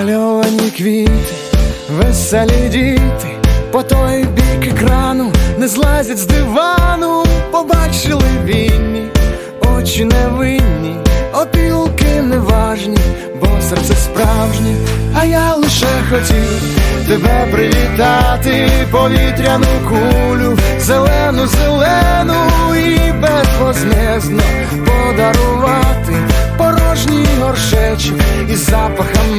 Намальовані квіти, веселі діти, по той бік екрану не злазять з дивану, побачили вінні, очі невинні, опілки неважні, бо серце справжнє, а я лише хотів тебе привітати, повітряну кулю, зелену, зелену. І безвозмездно подарувати порожній горшечок із запахом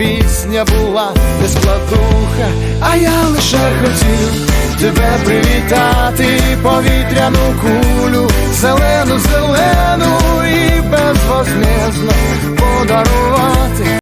пісня була не складуха, а я лише хотів тебе привітати, повітряну кулю, зелену, зелену і безвозмездну